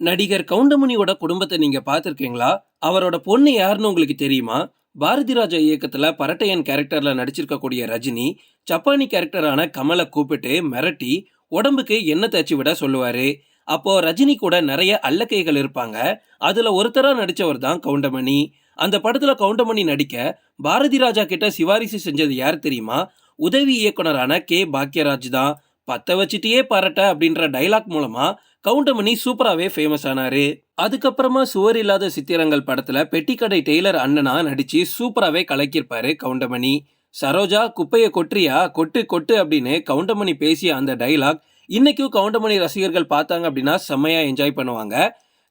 நடிகர் கவுண்டமணியோட குடும்பத்தை நீங்க பார்த்துருக்கீங்களா? அவரோட பொண்ணு யாருன்னு உங்களுக்கு தெரியுமா? பாரதி ராஜா இயக்கத்துல பரட்டையன் கேரக்டர்ல நடிச்சிருக்கக்கூடிய ரஜினி ஜப்பானி கேரக்டரான கமலை கூப்பிட்டு மிரட்டி உடம்புக்கு எண்ணெய் தேய்ச்சி விட சொல்லுவாரு. அப்போ ரஜினி கூட நிறைய அல்லக்கைகள் இருப்பாங்க. அதுல ஒருத்தரா நடிச்சவர் தான் கவுண்டமணி. அந்த படத்துல கவுண்டமணி நடிக்க பாரதி ராஜா கிட்ட சிபாரிசு செஞ்சது யார் தெரியுமா? உதவி இயக்குனரான கே பாக்யராஜ் தான். பற்ற வச்சுட்டே பரட்ட அப்படின்ற டைலாக் மூலமா கவுண்டமணி சூப்பராகவே ஃபேமஸ் ஆனாரு. அதுக்கப்புறமா சுவர் இல்லாத சித்திரங்கள் படத்துல பெட்டிக்கடை டெய்லர் அண்ணனா நடிச்சு சூப்பராகவே கலக்கியிருப்பாரு கவுண்டமணி. சரோஜா குப்பையை கொட்டுறியா? கொட்டு கொட்டு அப்படின்னு கவுண்டமணி பேசிய அந்த டைலாக் இன்னைக்கும் கவுண்டமணி ரசிகர்கள் பார்த்தாங்க அப்படின்னா செம்மையா என்ஜாய் பண்ணுவாங்க.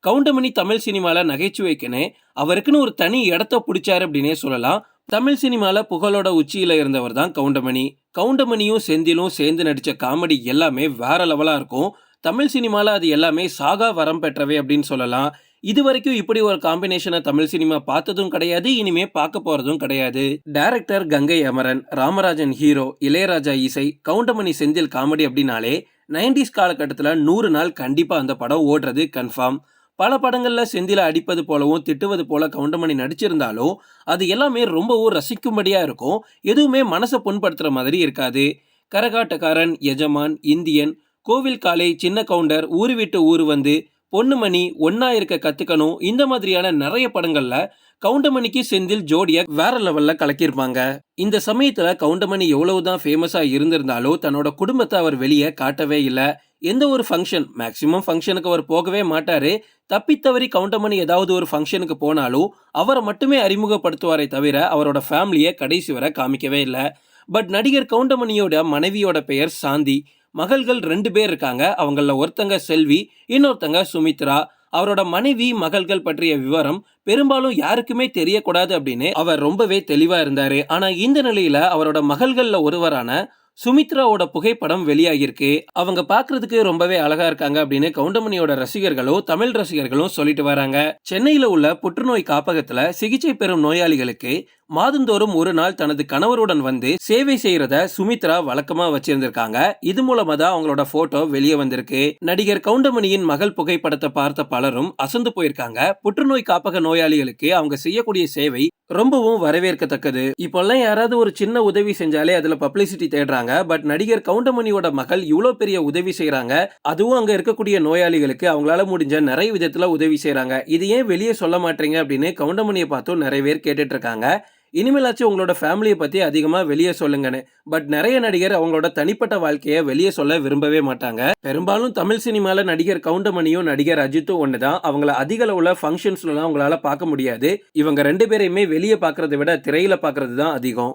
கவுண்டமணி தமிழ் சினிமாவில் நகைச்சுவைக்குன்னு அவருக்குன்னு ஒரு தனி இடத்த பிடிச்சாரு அப்படின்னே சொல்லலாம். தமிழ் சினிமாவில் புகழோட உச்சியில் இருந்தவர் தான் கவுண்டமணி. கவுண்டமணியும் செந்திலும் சேர்ந்து நடித்த காமெடி எல்லாமே வேற லெவலாக இருக்கும். தமிழ் சினிமாவில் அது எல்லாமே சாகா வரம் பெற்றவை அப்படின்னு சொல்லலாம். இது வரைக்கும் இப்படி ஒரு காம்பினேஷனை தமிழ் சினிமா பார்த்ததும் கிடையாது இனிமே பார்க்க போறதும் கிடையாது. டைரக்டர் கங்கை அமரன் ராமராஜன் ஹீரோ இளையராஜா இசை கவுண்டமணி செந்தில் காமெடி அப்படின்னாலே நைன்டிஸ் காலகட்டத்தில் நூறு நாள் கண்டிப்பாக அந்த படம் ஓடுறது கன்ஃபார்ம் பல படங்களில் செந்தில அடிப்பது போலவும் திட்டுவது போல கவுண்டமணி நடிச்சிருந்தாலும் அது எல்லாமே ரொம்பவும் ரசிக்கும்படியாக இருக்கும். எதுவுமே மனசை புண்படுத்துகிற மாதிரி இருக்காது. கரகாட்டக்காரன் எஜமான் இந்தியன் கோவில் காலை சின்ன கவுண்டர் ஊர் விட்டு ஊர் வந்து பொண்ணுமணி ஒன்னா இருக்க கத்துக்கணும். இந்த மாதிரியான நிறைய படங்கள்ல கவுண்டமணிக்கு செந்தில் ஜோடியை வேற லெவல்ல கலக்கியிருப்பாங்க. இந்த சமயத்துல கவுண்டமணி எவ்வளவுதான் ஃபேமஸா இருந்திருந்தாலும் தன்னோட குடும்பத்தை அவர் வெளியே காட்டவே இல்லை. எந்த ஒரு ஃபங்க்ஷன் மேக்சிமம் ஃபங்க்ஷனுக்கு அவர் போகவே மாட்டாரு. தப்பித்தவறி கவுண்டமணி ஏதாவது ஒரு ஃபங்க்ஷனுக்கு போனாலும் அவரை மட்டுமே அறிமுகப்படுத்துவாரே தவிர அவரோட ஃபேமிலியை கடைசி வரை காமிக்கவே இல்லை. பட் நடிகர் கவுண்டமணியோட மனைவியோட பெயர் சாந்தி. மகள்கள் ரெண்டு பேர் இருக்காங்க. அவங்களில் ஒருத்தங்க செல்வி இன்னொருத்தங்க சுமித்ரா. அவரோட மனைவி மகள்கள் பற்றிய விவரம் பெரும்பாலும் யாருக்குமே தெரியக்கூடாது அப்படின்னு அவர் ரொம்பவே தெளிவாக இருந்தார். ஆனால் இந்த நிலையில் அவரோட மகள்களில் ஒருவரான சுமித்ராவோட புகைப்படம் வெளியாகிருக்கு அவங்க பாக்குறதுக்கு ரொம்பவே அழகா இருக்காங்க அப்படின்னு கவுண்டமணியோட ரசிகர்களும் தமிழ் ரசிகர்களும் சொல்லிட்டு வராங்க. சென்னையில உள்ள புற்றுநோய் காப்பகத்துல சிகிச்சை பெறும் நோயாளிகளுக்கு மாதந்தோறும் ஒரு நாள் தனது கணவருடன் வந்து சேவை செய்யறத சுமித்ரா வழக்கமா வச்சிருந்திருக்காங்க. இது மூலமா தான் அவங்களோட போட்டோ வெளியே வந்திருக்கு. நடிகர் கவுண்டமணியின் மகள் புகைப்படத்தை பார்த்த பலரும் அசந்து போயிருக்காங்க. புற்றுநோய் காப்பக நோயாளிகளுக்கு அவங்க செய்யக்கூடிய சேவை ரொம்பவும் வரவேற்கத்தக்கது. இப்பெல்லாம் யாராவது ஒரு சின்ன உதவி செஞ்சாலே அதுல பப்ளிசிட்டி தேடுறாங்க. பட் நடிகர் கவுண்டமணியோட மகள் இவ்வளோ பெரிய உதவி செய்யறாங்க அதுவும் அங்க இருக்கக்கூடிய நோயாளிகளுக்கு அவங்களால முடிஞ்ச நிறைய விதத்துல உதவி செய்யறாங்க இது ஏன் வெளியே சொல்ல மாட்டீங்க அப்படின்னு கவுண்டமணியை பார்த்தும் நிறைய பேர் கேட்டுட்டு இருக்காங்க. இனிமேலாச்சும் உங்களோட ஃபேமிலியை பற்றி அதிகமாக வெளியே சொல்லுங்கன்னு. பட் நிறைய நடிகர் அவங்களோட தனிப்பட்ட வாழ்க்கையை வெளியே சொல்ல விரும்பவே மாட்டாங்க. பெரும்பாலும் தமிழ் சினிமாவில் நடிகர் கவுண்டமணியும் நடிகர் அஜித்தும் ஒன்று தான் அவங்கள அதிக அளவில் ஃபங்க்ஷன்ஸ்லாம் உங்களால் பார்க்க முடியாது. இவங்க ரெண்டு பேரையுமே வெளியே பார்க்கறத விட திரையில் பார்க்கறது தான் அதிகம்.